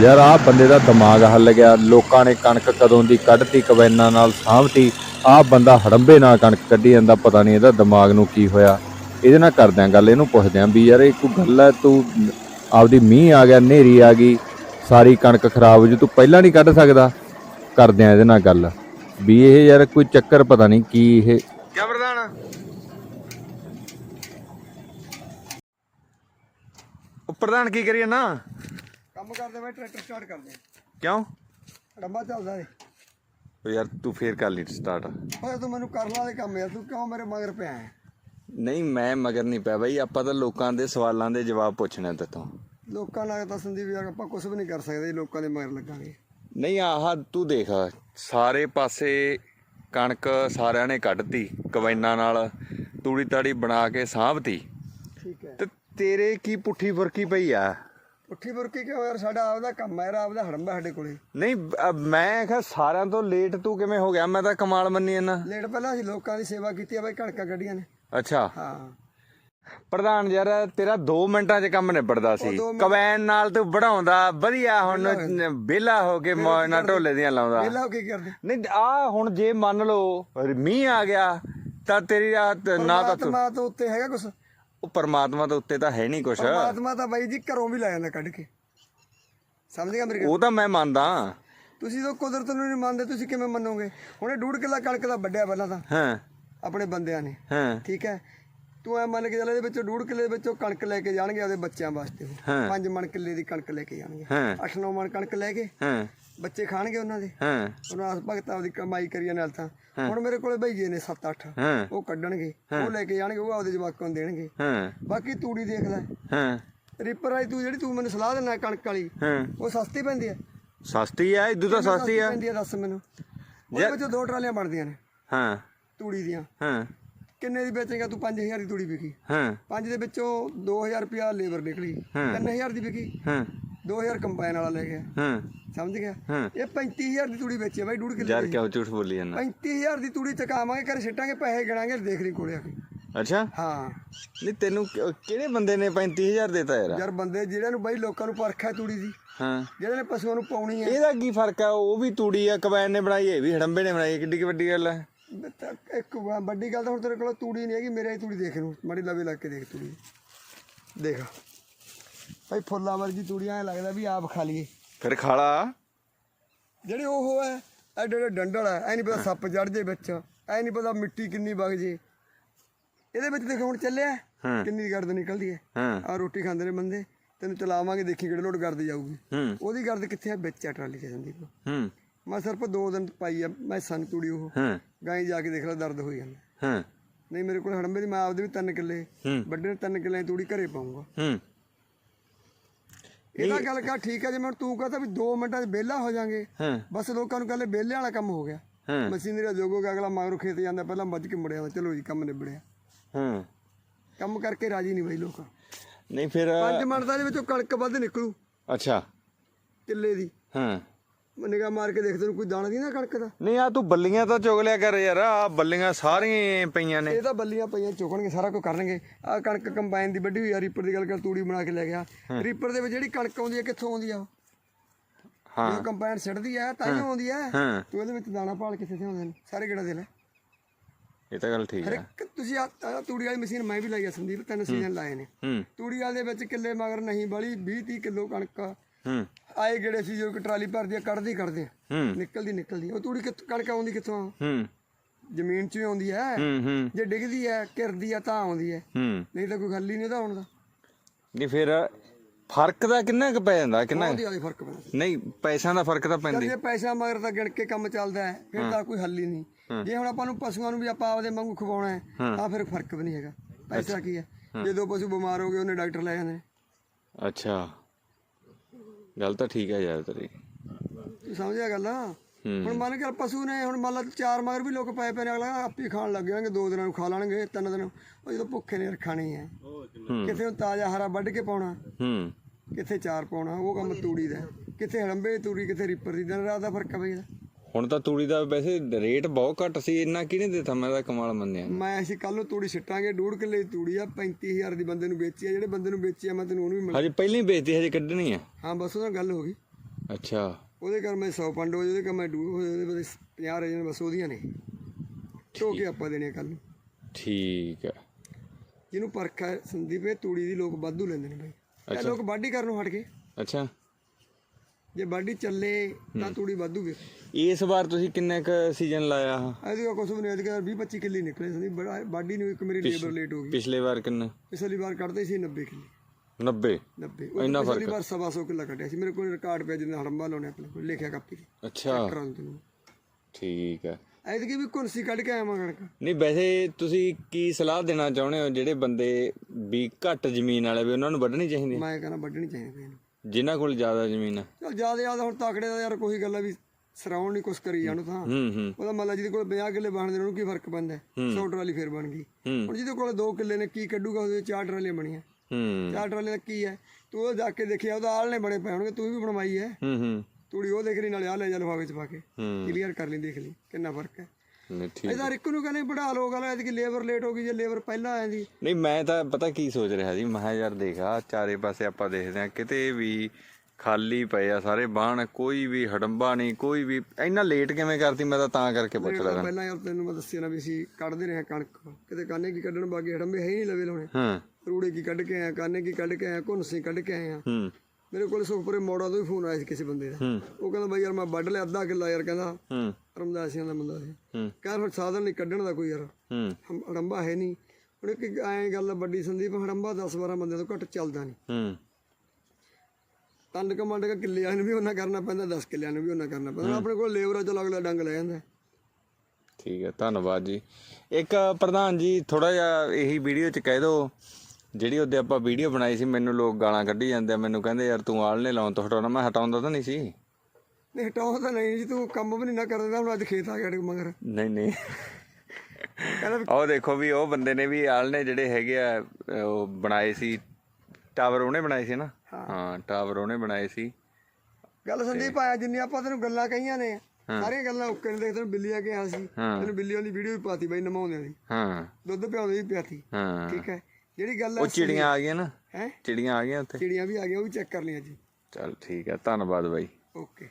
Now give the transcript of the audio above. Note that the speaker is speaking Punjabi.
ਯਾਰ, ਆਹ ਬੰਦੇ ਦਾ ਦਿਮਾਗ ਹੱਲ ਗਿਆ। ਲੋਕਾਂ ਨੇ ਕਣਕ ਕਦੋਂ ਦੀ ਕੱਢਤੀ, ਕਵੈਨਾਂ ਨਾਲ ਸਾਂਭਤੀ। ਆਹ ਬੰਦਾ ਹੜੰਬੇ ਨਾਲ ਕਣਕ ਕੱਢੀ ਜਾਂਦਾ, ਪਤਾ ਨਹੀਂ ਇਹਦਾ ਦਿਮਾਗ ਨੂੰ ਕੀ ਹੋਇਆ। ਇਹਦੇ ਨਾਲ ਕਰਦੇ ਆਂ ਗੱਲ, ਇਹਨੂੰ ਪੁੱਛਦੇ ਆਂ ਵੀ, ਯਾਰ, ਇਹ ਕੋਈ ਗੱਲ ਹੈ, ਤੂੰ ਆਪਦੀ ਮੀਂਹ ਆ ਗਿਆ, ਹਨੇਰੀ ਆ ਗਈ, ਸਾਰੀ ਕਣਕ ਖਰਾਬ ਹੋ ਜੂ, ਤੂੰ ਪਹਿਲਾਂ ਨਹੀਂ ਕੱਢ ਸਕਦਾ? ਕਰਦੇ ਆਂ ਇਹਦੇ ਨਾਲ ਗੱਲ। ਵੀ ਇਹ ਯਾਰ, ਕੋਈ ਚੱਕਰ ਪਤਾ ਨਹੀਂ ਕੀ ਇਹ। ਕਿਆ ਪ੍ਰਧਾਨ? ਉਹ ਪ੍ਰਧਾਨ ਕੀ ਕਰੀਏ ਨਾ? ਕੰਮ ਕਰਦੇ ਮੈਂ ਟਰੈਕਟਰ ਸਟਾਰਟ ਕਰਦੇ ਕਿਉਂ? ਡੱਬਾ ਚੱਲਦਾ ਏ ਉਹ ਯਾਰ ਤੂੰ ਫੇਰ ਕਰ ਲਈ ਸਟਾਰਟ ਓਏ ਤੂੰ ਮੈਨੂੰ ਕਰਨ ਵਾਲੇ ਕੰਮ ਯਾਰ ਤੂੰ ਕਿਉਂ ਮੇਰੇ ਮਗਰ ਪਿਆ ਹੈ ਨਹੀਂ ਮੈਂ ਮਗਰ ਨਹੀਂ ਪਿਆ ਬਈ ਆਪਾਂ ਤਾਂ ਲੋਕਾਂ ਦੇ ਸਵਾਲਾਂ ਦੇ ਜਵਾਬ ਪੁੱਛਣੇ ਤੇਤੋਂ ਲੋਕਾਂ ਨਾਲ ਤਾਂ ਸੰਦੀਪ ਯਾਰ ਆਪਾਂ ਕੁਝ ਵੀ ਨਹੀਂ ਕਰ ਸਕਦੇ ਲੋਕਾਂ ਦੇ ਮਗਰ ਲੱਗਾਂਗੇ। ਨਹੀਂ ਆਹ ਤੂੰ ਦੇਖ ਸਾਰੇ ਪਾਸੇ ਕਣਕ ਸਾਰਿਆਂ ਨੇ ਕੱਢਤੀ ਕਵੈਨਾਂ ਨਾਲ ਤੂੜੀ ਤਾੜੀ ਬਣਾ ਕੇ ਸਾਂਭਤੀ। ਠੀਕ ਹੈ। ਤੇ ਤੇਰੇ ਕੀ ਪੁੱਠੀ ਫੁਰਕੀ ਪਈ ਆ? ਉੱਠੀ ਬੁਰਕੀ ਕਿਉਂ ਯਾਰ? ਸਾਡਾ ਆਪਦਾ ਕੰਮ ਹੈ ਯਾਰ ਆਪਦਾ ਹੜੰਬਾ ਸਾਡੇ ਕੋਲੇ। ਨਹੀਂ ਅ, ਮੈਂ ਕਿਹਾ ਸਾਰਿਆਂ ਤੋਂ ਲੇਟ ਤੂੰ ਕਿਵੇਂ ਹੋ ਗਿਆ? ਮੈਂ ਤਾਂ ਕਮਾਲ ਮੰਨੀ ਇਹਨਾਂ ਲੇਟ ਪਹਿਲਾਂ ਅਸੀਂ ਲੋਕਾਂ ਦੀ ਸੇਵਾ ਕੀਤੀ ਆ ਬਾਈ ਕਣਕਾਂ ਕੱਢੀਆਂ ਨੇ। ਅੱਛਾ। ਹਾਂ। ਪ੍ਰਧਾਨ ਯਾਰ ਤੇਰਾ 2 ਮਿੰਟਾਂ 'ਚ ਕੰਮ ਨਿਬੜਦਾ ਸੀ। ਕਵੈਨ ਨਾਲ ਤੂੰ ਵਧਾਉਂਦਾ ਵਧੀਆ ਹੁਣ ਵਿਹਲਾ ਹੋ ਕੇ ਮੌਜ ਨਾਲ ਢੋਲੇ ਦੀਆਂ ਲਾਉਂਦਾ। ਉਹ ਕੀ ਕਰਦੇ? ਨਹੀਂ ਆ ਹੁਣ ਜੇ ਮੰਨ ਲਓ ਮੀਂਹ ਆ ਗਿਆ ਤਾਂ ਤੇਰੀ ਆ ਨਾ ਤਾਂ ਤੂੰ- ਪਰਮਾਤਮਾ ਤੋਂ ਉੱਤੇ ਹੈਗਾ ਕੁਛ? ਉਹ ਪਰਮਾਤਮਾ ਦੇ ਉੱਤੇ ਤਾਂ ਹੈ ਨਹੀਂ ਕੁਛ। ਪਰਮਾਤਮਾ ਤਾਂ ਬਾਈ ਜੀ ਘਰੋਂ ਵੀ ਲੈ ਜਾਂਦਾ ਕੱਢ ਕੇ। ਸਮਝ ਗਿਆ ਮੇਰੀ ਉਹ ਤਾਂ ਮੈਂ ਮੰਨਦਾ। ਤੁਸੀਂ ਤਾਂ ਕੁਦਰਤ ਨੂੰ ਨਹੀਂ ਮੰਨਦੇ ਤੁਸੀਂ ਕਿਵੇਂ ਮੰਨੋਗੇ? ਹੁਣ ਇਹ ਡੂਢ ਕਿੱਲਾ ਕਣਕ ਦਾ ਵੱਡਿਆ ਪਹਿਲਾਂ ਤਾਂ। ਹਾਂ। ਆਪਣੇ ਬੰਦਿਆਂ ਨੇ। ਹਾਂ। ਠੀਕ ਹੈ? ਤੂੰ ਐ ਮੰਨ ਕੇ ਚੱਲ ਇਹਦੇ ਵਿੱਚੋਂ ਡੂਢ ਕਿੱਲੇ ਦੇ ਵਿੱਚੋਂ ਕਣਕ ਲੈ ਕੇ ਜਾਣਗੇ ਉਹਦੇ ਬੱਚਿਆਂ ਵਾਸਤੇ। ਪੰਜ ਮਣ ਕਿੱਲੇ ਦੀ ਕਣਕ ਲੈ ਕੇ ਜਾਣਗੇ। ਹਾਂ। 8-9 ਮਣ ਕਣਕ ਲੈ ਕੇ। ਹਾਂ। ਬੱਚੇ ਖਾਣਗੇ ਉਹਨਾਂ ਦੇ? ਹਾਂ। ਉਹਨਾਂ ਆਸ ਭਗਤ ਆਪਦੀ ਕਮਾਈ ਕਰੀਏ ਨਾਲ ਤਾਂ। ਹੁਣ ਮੇਰੇ ਕੋਲੇ ਬਈਏ ਨੇ 7-8 ਹਾਂ। ਉਹ ਕੱਢਣਗੇ। ਉਹ ਲੈ ਕੇ ਜਾਣਗੇ ਉਹ ਆਪਦੇ ਜਵਾਕਾਂ ਨੂੰ ਦੇਣਗੇ। ਹਾਂ। ਬਾਕੀ ਤੂੜੀ ਦੇਖ ਲੈ। ਹਾਂ। ਰੀਪਰ ਵਾਲੀ ਤੂੰ ਜਿਹੜੀ ਤੂੰ ਮੈਨੂੰ ਸਲਾਹ ਦਿੰਦਾ ਕਣਕ ਵਾਲੀ ਹਾਂ। ਉਹ ਸਸਤੀ ਪੈਂਦੀ ਹੈ ਸਸਤੀ ਆ ਇਦੋਂ ਤਾਂ ਸਸਤੀ ਆ। ਪੈਂਦੀ ਹੈ ਦੱਸ ਮੈਨੂੰ? ਉਹਦੇ ਵਿੱਚੋਂ ਦੋ ਟਰਾਲੀਆਂ ਬਣਦੀਆਂ ਨੇ। ਹਾਂ। ਤੂੜੀ ਦੀਆਂ। ਹਾਂ। ਕਿੰਨੇ ਦੀ ਵੇਚੇਗਾ ਤੂੰ? 5000 ਦੀ ਤੂੜੀ ਵਿਕੀ। ਹਾਂ। ਪੰਜ ਦੇ ਵਿੱਚੋਂ 2000 ਰੁਪਿਆ ਲੇਬਰ ਨਿਕਲੀ। 3000 ਦੀ ਵਿਕੀ। ਹਾਂ। 2000 ਕੰਬਾਈਨ ਵਾਲਾ ਲੈ ਗਿਆ। ਹਾਂ। ਸਮਝ ਗਿਆ? ਹਾਂ। ਇਹ 35000 ਦੀ ਤੂੜੀ ਵੇਚੀ ਆ ਬਾਈ ਡੂੜ ਕਿੱਲੇ ਯਾਰ ਦੀ। ਕਿਉਂ ਝੂਠ ਬੋਲੀ ਜਾਂਦਾ? 35000 ਦੀ ਤੂੜੀ ਚਕਾਵਾਂਗੇ ਘਰੇ ਸਿੱਟਾਂਗੇ ਪੈਸੇ ਗਿਣਾਂਗੇ ਦੇਖ ਲਈ ਕੋਲੇ ਆ ਕੇ। ਅੱਛਾ? ਹਾਂ। ਨਹੀਂ ਤੈਨੂੰ ਕਿ- ਕਿਹੜੇ ਬੰਦੇ ਨੇ 35000 ਦਿੱਤਾ ਯਾਰ? ਯਾਰ ਬੰਦੇ ਜਿਹੜਿਆਂ ਨੂੰ ਬਾਈ ਲੋਕਾਂ ਨੂੰ ਪਰਖ ਹੈ ਤੂੜੀ ਦੀ ਹਾਂ। ਜਿਹੜੇ ਨੇ ਪਸ਼ੂਆਂ ਨੂੰ ਪਾਉਣੀ ਹੈ। ਇਹਦਾ ਕੀ ਫ਼ਰਕ ਆ? ਉਹ ਵੀ ਤੂੜੀ ਆ ਕਬੈਨ ਨੇ ਬਣਾਈ ਇਹ ਵੀ ਹੜੰਬੇ ਨੇ ਬਣਾਈ ਕਿੱਡੀ ਕੁ ਵੱਡੀ ਗੱਲ ਆ? ਤਾਂ ਇੱਕ ਵੱਡੀ ਗੱਲ ਤਾਂ ਹੁਣ ਤੇਰੇ ਕੋਲ ਤੂੜੀ ਨਹੀਂ ਹੈਗੀ ਮੇਰੇ ਤੂੜੀ ਦੇਖ ਨੂੰ ਮਾੜੀ ਲਵੇ ਲੱਗ ਕੇ ਦੇਖ ਤੂੜੀ। ਦੇਖ। ਭਾਈ ਫੁੱਲਾਂ ਵਰਗੀ ਤੂੜੀਆਂ ਐ ਲੱਗਦਾ ਵੀ ਆਪ ਖਾ ਲਈਏ। ਫਿਰ ਖਾਲਾ ਜਿਹੜੇ ਉਹ ਹੈ ਐਡੇ ਐਡੇ ਡੰਡਲ ਹੈ ਐ ਨਹੀਂ ਪਤਾ ਸੱਪ ਜੜ ਜੇ ਵਿੱਚ ਐ ਨਹੀਂ ਪਤਾ ਮਿੱਟੀ ਕਿੰਨੀ ਵਗ ਜੇ। ਇਹਦੇ ਵਿੱਚ ਦੇਖ ਹੁਣ ਚੱਲਿਆ। ਕਿੰਨੀ ਗਰਦ ਨਿਕਲਦੀ ਹਾਂ। ਆ ਰੋਟੀ ਖਾਂਦੇ ਨੇ ਬੰਦੇ ਤੈਨੂੰ ਚਲਾਵਾਂਗੇ ਦੇਖੀ ਕਿਹੜੇ ਲੋਡ ਗਰਦ ਜਾਊਗੀ। ਉਹਦੀ ਗਰਦ ਕਿੱਥੇ ਹੈ? ਵਿੱਚ ਆ ਟਰਾਲੀ 'ਚ ਸੰਦੀਪ। ਹੂੰ। ਮੈਂ ਸਿਰਫ ਦੋ ਦਿਨ ਪਾਈ ਆ ਮੈਂ ਸਨ ਤੂੜੀ ਉਹ। ਗਾਂ ਜਾ ਕੇ ਦੇਖ ਲੈ ਦਰਦ ਹੋਈ ਜਾਂਦਾ। ਹਾਂ। ਨਹੀਂ ਮੇਰੇ ਕੋਲ ਹੜੰਬੇ ਦੀ ਮੈਂ ਆਪਦੇ ਵੀ ਤਿੰਨ ਕਿੱਲੇ ਹੂੰ। ਵੱਡੇ ਨੇ ਤਿੰਨ ਕਿੱਲੇ ਦੀ ਤੂੜੀ ਘਰੇ ਪਾਉਂਗਾ ਹੂੰ। ਇਹਦਾ ਗੱਲ ਕਰ ਠੀਕ ਹੈ ਜੇ ਮੈਂ ਤੂੰ ਕਹਤਾ ਵੀ 2 ਮਿੰਟਾਂ 'ਚ ਵਿਹਲਾ ਹੋ ਜਾਾਂਗੇ। ਬਸ ਲੋਕਾਂ ਨੂੰ ਕਹਿੰਦੇ ਵਿਹਲੇ ਵਾਲਾ ਕੰਮ ਹੋ ਗਿਆ। ਮਸ਼ੀਨਰੀ ਦਾ ਜੋਗ ਹੋ ਗਿਆ ਅਗਲਾ ਮਗਰੋਂ ਖੇਤ ਜਾਂਦਾ ਪਹਿਲਾਂ ਵੱਜ ਕੇ ਮੁੜਿਆ ਚਲੋ ਜੀ ਕੰਮ ਨਿਬੜਿਆ। ਹਾਂ। ਕੰਮ ਕਰਕੇ ਰਾਜੀ ਨਹੀਂ ਬਈ ਲੋਕ। ਨਹੀਂ ਫਿਰ ਪੰਜ ਮਿੰਟਾਂ ਦੇ ਵਿੱਚੋਂ ਕਣਕ ਵੱਧ ਨਿਕਲੂ। ਅੱਛਾ। ਕਿੱਲੇ ਦੀ। ਹਾਂ। ਨਿਗਾਹ ਮਾਰ ਕੇ ਦੇਖਦੇ ਨੂੰ ਕੋਈ ਦਾਣਾ ਨਹੀਂ ਨਾ ਕਣਕ ਦਾ? ਨਹੀਂ ਆ ਤੂੰ ਬੱਲੀਆਂ ਤਾਂ ਚੁਗ ਲਿਆ ਕਰ ਯਾਰ ਆ ਬੱਲੀਆਂ ਸਾਰੀਆਂ ਪਈਆਂ ਨੇ। ਇਹ ਤਾਂ ਬੱਲੀਆਂ ਪਈਆਂ ਚੁੱਕਣਗੇ ਸਾਰਾ ਕੁਝ ਕਰਨਗੇ। ਆ ਕਣਕ ਕੰਬਾਈਨ ਦੀ ਵੱਡੀ ਹੋਈ ਆ ਰੀਪਰ ਦੀ ਗੱਲ ਕਰ ਤੂੜੀ ਬਣਾ ਕੇ ਲੈ ਗਿਆ। ਰੀਪਰ ਦੇ ਵਿੱਚ ਜਿਹੜੀ ਕਣਕ ਆਉਂਦੀ ਹੈ ਕਿੱਥੋਂ ਆਉਂਦੀ ਆ? ਹਾਂ। ਜੋ ਕੰਬਾਈਨ ਸਿੱਟਦੀ ਆ ਤਾਂ ਹੀ ਆਉਂਦੀ ਆ। ਹਾਂ। ਤੂੰ ਇਹਦੇ ਵਿੱਚ ਦਾਣਾ ਪਾਲ ਕਿੱਥੇ ਆਉਂਦੇ ਨੇ। ਸਾਰੇ ਕਿਹੜਾ ਦੇ ਲੈ ਇਹ ਤਾਂ ਗੱਲ ਠੀਕ ਆ। ਇੱਕ ਤੁਸੀਂ ਆ ਤੂੜੀ ਵਾਲੀ ਮਸ਼ੀਨ ਮੈਂ ਵੀ ਲਾਈ ਆ ਸੰਦੀਪ ਤਿੰਨ ਸੀਜ਼ਨ ਲਾਏ ਨੇ। ਹੂੰ। ਤੂੜੀ ਵਾਲੇ ਦੇ ਵਿੱਚ ਕਿੱਲੇ ਮਗਰ ਨਹੀਂ ਬੜੀ 20 30 ਕਿਲੋ ਕਣਕ। ਹੂੰ। ਆਏ ਗੇੜੇ ਸੀ ਜੋ ਇੱਕ ਟਰਾਲੀ ਭਰਦੀ ਆ ਕੱਢਦੀ ਕੱਢਦੇ ਆ। ਨਿਕਲਦੀ ਨਿਕਲਦੀ ਉਹ ਤੂੜੀ ਕਿੱਥੋਂ ਕਣਕ ਆਉਂਦੀ ਕਿੱਥੋਂ? ਹੂੰ। ਜ਼ਮੀਨ 'ਚ ਆਉਂਦੀ ਹੈ ਜੇ ਡਿੱਗਦੀ ਹੈ ਕਿਰਦੀ ਆ ਤਾਂ ਆਉਂਦੀ ਹੈ ਹੂੰ। ਨਹੀਂ ਤਾਂ ਕੋਈ ਗੱਲ ਹੀ ਨਹੀਂ ਉਹਦਾ ਆਉਣ ਦਾ। ਨਹੀਂ ਫਿਰ ਫ਼ਰਕ ਦਾ ਕਿੰਨਾ ਕੁ ਪੈ ਜਾਂਦਾ ਕਿੰਨਾ ਬਹੁਤ ਜ਼ਿਆਦਾ ਫ਼ਰਕ ਪੈਂਦਾ। ਨਹੀਂ ਪੈਸਿਆਂ ਦਾ ਫ਼ਰਕ ਤਾਂ ਪੈਂਦਾ। ਜੇ ਪੈਸਾ ਮਗਰ ਤਾਂ ਗਿਣ ਕੇ ਕੰਮ ਚੱਲਦਾ ਹੈ ਫਿਰ ਤਾਂ ਕੋਈ ਹੱਲ ਹੀ ਨਹੀਂ। ਜੇ ਹੁਣ ਆਪਾਂ ਨੂੰ ਪਸ਼ੂਆਂ ਨੂੰ ਵੀ ਆਪਾਂ ਆਪਦੇ ਵਾਂਗੂ ਖਵਾਉਣਾ ਹੈ। ਤਾਂ ਫਿਰ ਫ਼ਰਕ ਵੀ ਨਹੀਂ ਹੈਗਾ। ਪੈਸਾ ਕੀ ਹੈ। ਜੇ ਦੋ ਪਸ਼ੂ ਬਿਮਾਰ ਹੋ ਗਏ ਉਹਨੇ ਡਾਕਟਰ ਲੈ ਜਾਂਦੇ ਨੇ। ਅੱਛਾ। ਗੱਲ ਤਾਂ ਠੀਕ ਹੈ ਯਾਰ ਤੇਰੀ। ਤੂੰ ਸਮਝਿਆ ਗੱਲ? ਹੁਣ ਮੰਨ ਕੇ ਪਸ਼ੂ ਨੇ ਹੁਣ ਮੰਨ ਲਾ ਚਾਰ ਮਗਰ ਵੀ ਲੋਕ ਪਏ ਪਏ ਨੇ ਅਗਲਾ ਆਪੇ ਖਾਣ ਲੱਗ ਜਾਣਗੇ ਦੋ ਦਿਨਾਂ ਨੂੰ ਖਾ ਲੈਣਗੇ ਤਿੰਨ ਦਿਨ ਉਹ ਜਦੋਂ ਭੁੱਖੇ ਨੇ ਰੱਖਣੀ ਹੈ। ਕਿਥੇ ਨੂੰ ਤਾਜ਼ਾ ਹਰਾ ਵੱਢ ਕੇ ਪਾਉਣਾ? ਹੂੰ। ਕਿੱਥੇ ਚਾਰ ਪਾਉਣਾ? ਉਹ ਕੰਮ ਤੂੜੀ ਦਾ। ਕਿੱਥੇ ਹੜੰਬੇ ਦੀ ਤੂੜੀ ਕਿੱਥੇ ਰੀਪਰ ਦੀ ਦਿਨ ਰਾਤ ਦਾ ਫ਼ਰਕ ਹੈ ਬਈ ਹੁਣ ਤਾਂ ਤੂੜੀ ਦਾ ਵੈਸੇ ਰੇਟ ਬਹੁਤ ਘੱਟ ਸੀ ਇੰਨਾ ਕਿਹਨੇ ਦਿੱਤਾ ਮੈਂ ਤਾਂ ਕਮਾਲ ਮੰਨਿਆ। ਮੈਂ ਅਸੀਂ ਕੱਲ ਨੂੰ ਤੂੜੀ ਸਿੱਟਾਂਗੇ ਡੂਢ ਕਿੱਲੇ ਤੂੜੀ ਆ 35000 ਦੀ ਬੰਦੇ ਨੂੰ ਵੇਚੀ ਆ ਜਿਹੜੇ ਬੰਦੇ ਨੂੰ ਵੇਚੀ ਆ ਮੈਂ ਤੈਨੂੰ ਉਹਨੂੰ ਵੀ ਮਿਲ ਹਜੇ ਪਹਿਲਾਂ ਹੀ ਵੇਚਦੀ ਹਜੇ ਕੱਢਣੀ ਆ। ਹਾਂ ਬਸ ਉਹਦਾ ਗੱਲ ਹੋ ਗਈ। ਅੱਛਾ। ਉਹਦੇ ਕਰ ਮੈਂ 100 ਪੰਡ ਹੋ ਉਹਦੇ ਕਰ ਮੈਂ ਡੂ ਹੋ ਉਹਦੇ ਬਸ 50 ਰਜਨ ਬਸ ਉਹਦੀਆਂ ਨੇ। ਢੋ ਕੇ ਆਪਾਂ ਦੇਣੇ ਕੱਲ ਨੂੰ। ਠੀਕ ਹੈ ਜਿਹਨੂੰ ਪਰਖ ਸੰਦੀਪ ਇਹ ਤੂੜੀ ਦੀ ਲੋਕ ਵਾਧੂ ਲੈਂਦੇ ਨੇ ਬਾਈ। ਇਹ ਲੋਕ ਵਾਢੀ ਕਰਨੋਂ ਹਟ ਗਏ ਅੱਛਾ। ਜੇ ਵਾਢੀ ਚੱਲੇ ਤਾਂ ਤੂੜੀ ਵਾਧੂ ਵੇ ਇਸ ਵਾਰ ਤੁਸੀਂ ਕਿੰਨੇ ਕ ਸੀਜ਼ਨ ਲਾਇਆ ਆ? ਐਦੀ ਕੁਛ ਵੀ ਨਹੀਂ ਐਦੀ 20 25 ਕਿੱਲੇ ਨਿਕਲੇ ਸੰਦੀਪ ਬੜਾ ਵਾਢੀ ਨੂੰ ਇੱਕ ਮੇਰੀ ਲੇਬਰ ਲੇਟ ਹੋ ਗਈ। ਪਿਛਲੇ ਵਾਰ ਕਿੰਨੇ? ਪਿਛਲੀ ਵਾਰ ਕੱਢਦੇ ਸੀ 90 ਕਿੱਲੇ। 90 90 ਉਹ ਪਿਛਲੀ ਵਾਰ ਸਵਾ ਸੌ ਕਿੱਲਾ ਕੱਢਿਆ ਸੀ। ਮੇਰੇ ਕੋਲ ਰਿਕਾਰਡ ਪਿਆ ਜਿੰਨਾ ਹੜੰਬਾ ਲਾਉਣੇ ਆਪਣੇ ਕੋਲ ਲਿਖਿਆ ਕਾਪੀ ਤੇ। ਅੱਛਾ। ਠੀਕ ਹੈ ਐਤਕੀ ਵੀ ਕੁਨਸੀ ਕੱਢ ਕੇ ਮੈਂ ਕਣਕ। ਨਹੀਂ ਵੈਸੇ ਤੁਸੀਂ ਕੀ ਸਲਾਹ ਦੇਣਾ ਚਾਹੁੰਦੇ ਹੋ? ਜਿਹੜੇ ਬੰਦੇ ਵੀ ਘੱਟ ਜ਼ਮੀਨ ਵਾਲੇ ਵੀ ਉਹਨਾਂ ਨੂੰ ਵੱਢਣੀ ਚਾਹੀਦੀ ਮੈਂ ਕਹਿੰਦਾ ਵੱਢਣੀ ਚਾਹੀਦੀ ਜਿਨ੍ਹਾਂ ਕੋਲ ਜ਼ਿਆਦਾ ਜ਼ਮੀਨ ਹੈ? ਚਲ ਜ਼ਿਆਦਾ ਜ਼ਿਆਦਾ ਹੁਣ ਤਾਕੜੇ ਦਾ ਯਾਰ ਕੋਈ ਗੱਲ ਆ ਵੀ ਸਰਾਉਣ ਨਹੀਂ ਕੁਛ ਕਰੀ ਜਾਣੋ ਤਾਂ। ਹੂੰ ਹੂੰ। ਉਹਦਾ ਮੱਲਾ ਜਿਹਦੇ ਕੋਲ 50 ਕਿੱਲੇ ਬਣਦੇ ਉਹਨੂੰ ਕੀ ਫ਼ਰਕ ਪੈਂਦਾ 100 ਟਰਾਲੀ ਫੇਰ ਬਣ ਗਈ। ਹੁਣ ਜਿਹਦੇ ਕੋਲ 2 ਕਿੱਲੇ ਨੇ ਕੀ ਕੱਢੂਗਾ ਉਹਦੇ ਚਾਰ ਟਰਾਲੀਆਂ ਬਣੀਆਂ। ਹੂੰ। ਚਾਰ ਟਰਾਲੀਆਂ ਦਾ ਕੀ ਹੈ? ਤੂੰ ਉਹ ਜਾ ਕੇ ਦੇਖਿਆ ਉਹਦਾ ਆਲ ਨੇ ਬਣੇ ਪਏ ਹੋਣਗੇ ਤੂੰ ਵੀ ਬਣਵਾਈ ਹੈ। ਹੂੰ ਹੂੰ। ਤੂੜੀ ਉਹ ਦੇਖ ਲਈ ਨਾਲੇ ਆ ਲੈ ਜਾ ਲਿਫਾਫੇ ਚ ਪਾ ਕੇ। ਕਲੀਅਰ ਕਰ ਲਈ ਦੇਖ ਲਈ ਕਿੰਨਾ ਫ਼ਰਕ ਹੈ। ਨਹੀਂ ਠੀਕ ਇਹਦਾ ਇੱਕ ਨੂੰ ਕਹਿੰਦੇ ਬੜਾ ਲੋ ਗੱਲ ਐਤਕੀ ਲੇਬਰ ਲੇਟ ਹੋ ਗਈ ਜੇ ਲੇਬਰ ਪਹਿਲਾਂ ਆ ਜਾਂਦੀ ਨਹੀਂ ਮੈਂ ਤਾਂ ਪਤਾ ਕੀ ਸੋਚ ਰਿਹਾ ਸੀ ਮੈਂ ਕਿਹਾ ਯਾਰ ਦੇਖਾ ਚਾਰੇ ਪਾਸੇ ਆਪਾਂ ਦੇਖਦੇ ਆ ਕਿਤੇ ਵੀ ਖਾਲੀ ਪਏ ਆ ਸਾਰੇ ਬਾਣ ਕੋਈ ਵੀ ਹੜੰਬਾ ਨਹੀਂ ਕੋਈ ਵੀ ਇੰਨਾ ਲੇਟ ਕਿਵੇਂ ਕਰਤੀ ਮੈਂ ਤਾਂ ਤਾਂ ਕਰਕੇ ਪੁੱਛ ਰਿਹਾ ਪਹਿਲਾਂ ਯਾਰ ਤੈਨੂੰ ਮੈਂ ਦੱਸਿਆ ਨਾ ਵੀ ਅਸੀਂ ਕੱਢਦੇ ਰਹੇ ਕਣਕ। ਕਿਤੇ ਕਾਨੇ ਕੀ ਕੱਢਣ ਬਾਗੇ ਹੜੰਬੇ ਹੈ ਹੀ ਨਹੀਂ ਲਵੇ ਲਾਉਣੇ। ਹਾਂ। ਰੂੜੇ ਕੀ ਕੱਢ ਕੇ ਆਇਆ ਕਾਨੇ ਕੀ ਕੱਢ ਕੇ ਆਇਆ ਘੁੰਨਸੀ ਕੱਢ ਕੇ ਆਇਆ ਹੂੰ। ਮੇਰੇ ਕੋਲ ਸੁਪਰੇ ਮੋੜਾ ਤੋਂ ਵੀ ਫੋਨ ਆਇਆ ਸੀ ਕਿਸੇ ਬੰਦੇ ਦਾ। ਹੂੰ। ਉਹ ਕਹਿੰਦਾ ਬਾਈ ਯਾਰ ਮੈਂ ਵੱਢ ਲਿਆ ਅੱਧਾ ਕਿੱਲਾ ਯਾਰ ਕਹਿੰਦਾ। ਹੂੰ। ਰਮਦਾਸੀਆਂ ਦਾ ਬੰਦਾ ਸੀ। ਹੂੰ। ਕਹਿੰਦਾ ਫਿਰ ਸਾਧਨ ਨਹੀਂ ਕੱਢਣ ਦਾ ਕੋਈ ਯਾਰ। ਹੂੰ। ਹਮ- ਹੜੰਬਾ ਹੈ ਨਹੀਂ। ਹੁਣ ਇੱਕ ਐਂ ਗੱਲ ਵੱਡੀ ਸੰਦੀਪ ਹੜੰਬਾ 10 12 ਬੰਦਿਆਂ ਤੋਂ ਘੱਟ ਚੱਲਦਾ ਨਹੀਂ। ਹੂੰ। ਤੰਡ ਕਮਾਂਡ ਦਾ ਕਿੱਲਿਆਂ ਨੂੰ ਵੀ ਉਹਨਾਂ ਕਰਨਾ ਪੈਂਦਾ 10 ਕਿੱਲਿਆਂ ਨੂੰ ਵੀ ਉਹਨਾਂ ਕਰਨਾ ਪੈਂਦਾ। ਆਪਣੇ ਕੋਲ ਲੇਬਰ ਚਲ ਅਗਲਾ ਡੰਗ ਲੈ ਜਾਂਦਾ। ਠੀਕ ਹੈ ਧੰਨਵਾਦ ਜੀ। ਇੱਕ ਪ੍ਰਧਾਨ ਜੀ ਥੋੜਾ ਜਿਹਾ ਇਹੀ ਵੀਡੀਓ ਚ ਕਹਿ ਦਿਓ। ਜਿਹੜੀ ਉਹਦੇ ਆਪਾਂ ਵੀਡੀਓ ਬਣਾਈ ਸੀ ਮੈਨੂੰ ਲੋਕ ਗਾਲਾਂ ਕੱਢੀ ਜਾਂਦੇ ਆ ਮੈਨੂੰ ਕਹਿੰਦੇ ਯਾਰ ਤੂੰ ਆਲਣੇ ਲਾਉਣ ਤੋਂ ਹਟਾਉਣਾ। ਮੈਂ ਹਟਾਉਂਦਾ ਤਾਂ ਨਹੀਂ ਸੀ। ਨਹੀਂ ਹਟਾਉਂ ਤਾਂ ਨਹੀਂ ਜੀ ਤੂੰ ਕੰਮ ਵੀ ਨਹੀਂ ਨਾ ਕਰਦਾ ਹੁਣ ਅੱਜ ਖੇਤ ਆ ਗਿਆ ਮਗਰ। ਨਹੀਂ ਨਹੀਂ। ਉਹ ਦੇਖੋ ਵੀ ਉਹ ਬੰਦੇ ਨੇ ਵੀ ਆਲਣੇ ਜਿਹੜੇ ਹੈਗੇ ਆ ਉਹ ਬਣਾਏ ਸੀ ਟਾਵਰ ਉਹਨੇ ਬਣਾਏ ਸੀ ਨਾ? ਹਾਂ। ਟਾਵਰ ਉਹਨੇ ਬਣਾਏ ਸੀ। ਗੱਲ ਸੰਦੀਪ ਆਇਆ ਜਿੰਨੀ ਆਪਾਂ ਤੈਨੂੰ ਗੱਲਾਂ ਕਹੀਆਂ ਨੇ ਸਾਰੀਆਂ ਗੱਲਾਂ ਓਕੇ ਨੇ ਦੇਖ ਤੈਨੂੰ ਬਿੱਲੀ ਆ ਕੇ ਆ ਸੀ ਤੈਨੂੰ ਬਿੱਲੀਆਂ ਦੀ ਵੀਡੀਓ ਵੀ ਪਾਤੀ ਬਾਈ ਨਮਾਉਂਦਿਆਂ ਦੀ। ਹਾਂ। ਦੁੱਧ ਪਿਆਉਂਦੇ ਵੀ ਪਿਆਤੀ। ਹਾਂ। ਠੀਕ ਹੈ। ਜਿਹੜੀ ਗੱਲ ਉਹ ਚਿੜੀਆਂ ਆ ਗਈਆਂ ਨਾ। ਹੈ? ਚਿੜੀਆਂ ਆ ਗਈਆਂ ਉੱਥੇ। ਚਿੜੀਆਂ ਵੀ ਆ ਗਈਆਂ ਉਹ ਵੀ ਚੈੱਕ ਕਰ ਲਈਆਂ ਜੀ। ਚਲ ਠੀਕ ਹੈ ਧੰਨਵਾਦ ਬਾਈ। ਓਕੇ